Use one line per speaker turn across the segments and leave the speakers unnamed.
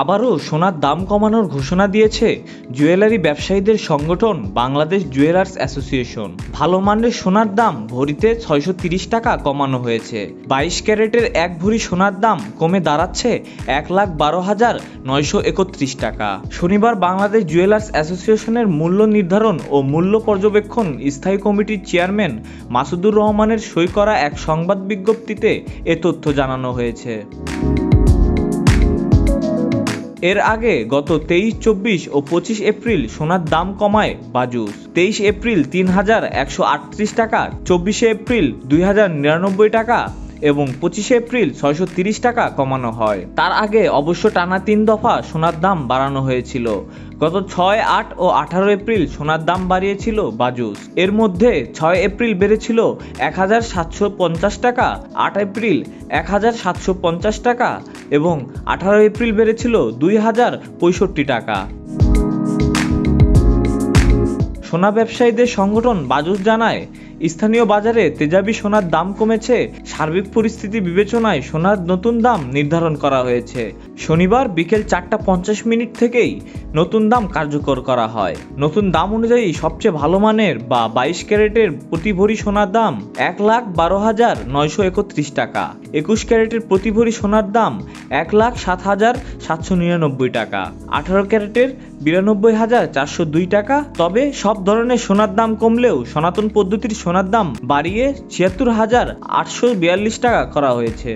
আবারও সোনার দাম কমানোর ঘোষণা দিয়েছে জুয়েলারি ব্যবসায়ীদের সংগঠন বাংলাদেশ জুয়েলার্স অ্যাসোসিয়েশন। ভালো মানের সোনার দাম ভরিতে ছয়শো টাকা কমানো হয়েছে। বাইশ ক্যারেটের এক ভরি সোনার দাম কমে দাঁড়াচ্ছে এক লাখ বারো হাজার নয়শো একত্রিশ টাকা। শনিবার বাংলাদেশ জুয়েলার্স অ্যাসোসিয়েশনের মূল্য নির্ধারণ ও মূল্য পর্যবেক্ষণ স্থায়ী কমিটির চেয়ারম্যান মাসুদুর রহমানের সই করা এক সংবাদ বিজ্ঞপ্তিতে এ তথ্য জানানো হয়েছে। এর আগে গত তেইশ, চব্বিশ ও পঁচিশ এপ্রিল সোনার দাম কমায় বাজুস তেইশ এপ্রিল তিন হাজার একশো আটত্রিশ টাকা, চব্বিশে এপ্রিল দুই হাজার নিরানব্বই টাকা। এবং পঁচিশে এপ্রিল ছয়শো টাকা কমানো হয়। তার আগে অবশ্য টানা তিন দফা সোনার দাম বাড়ানো হয়েছিল। গত ছয়, আট ও আঠারো এপ্রিল সোনার দাম বাড়িয়েছিল বাজুস। এর মধ্যে ছয় এপ্রিল বেড়েছিল এক হাজার সাতশো পঞ্চাশ টাকা, আট এপ্রিল এক হাজার সাতশো পঞ্চাশ টাকা এবং আঠারো এপ্রিল বেড়েছিল দুই হাজার পঁয়ষট্টি টাকা। সোনা ব্যবসায়ীদের সংগঠন বাজুস জানায় স্থানীয় বাজারে তেজাবি সোনার দাম কমেছে। সার্বিক পরিস্থিতি বিবেচনায় সোনার নতুন দাম নির্ধারণ করা হয়েছে। শনিবার বিকেল চারটা পঞ্চাশ মিনিট থেকেই নতুন দাম কার্যকর করা হয়। নতুন দাম অনুযায়ী সবচেয়ে ভালো মানের বা বাইশ ক্যারেটের প্রতি ভরি সোনার দাম এক লাখ বারো হাজার নয়শো একত্রিশ টাকা। একুশ ক্যারেটের প্রতি ভরি সোনার দাম এক লাখ সাত হাজার সাতশো নিরানব্বই টাকা। আঠারো ক্যারেটের বিরানব্বই হাজার চারশো দুই টাকা। তবে সব ধরনের সোনার দাম কমলেও সনাতন পদ্ধতির সোনার দাম বাড়িয়ে ছিয়াত্তর হাজার আটশো বিয়াল্লিশ টাকা করা হয়েছে।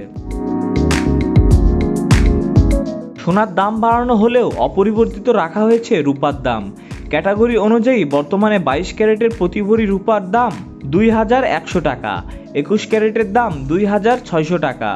সোনার দাম বাড়ানো হলেও অপরিবর্তিত রাখা হয়েছে রূপার দাম। ক্যাটাগরি অনুযায়ী বর্তমানে বাইশ ক্যারেটের প্রতি ভরি রূপার দাম দুই হাজার একশো টাকা, একুশ ক্যারেটের দাম দুই হাজার ছয়শো টাকা,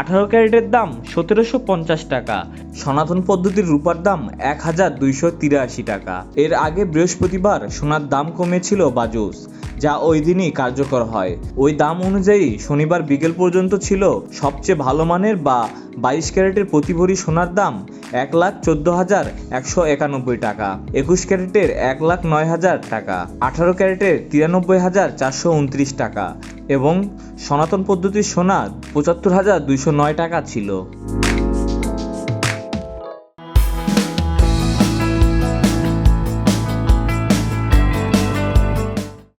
আঠারো ক্যারেটের দাম সতেরোশো পঞ্চাশ টাকা, সনাতন পদ্ধতির রূপার দাম এক হাজার দুইশো তিরাশি টাকা। এর আগে বৃহস্পতিবার সোনার দাম কমেছিল বাজুস। যা ওই দিনই কার্যকর হয়। ওই দাম অনুযায়ী শনিবার বিকেল পর্যন্ত ছিল সবচেয়ে ভালো মানের বা বাইশ ক্যারেটের প্রতি ভরি সোনার দাম এক লাখ চোদ্দ হাজার একশো একানব্বই টাকা, একুশ ক্যারেটের এক লাখ নয় হাজার টাকা, আঠারো ক্যারেটের তিরানব্বই হাজার চারশো উনত্রিশ টাকা এবং সনাতন পদ্ধতির সোনা পঁচাত্তর হাজার দুইশো নয় টাকা ছিল।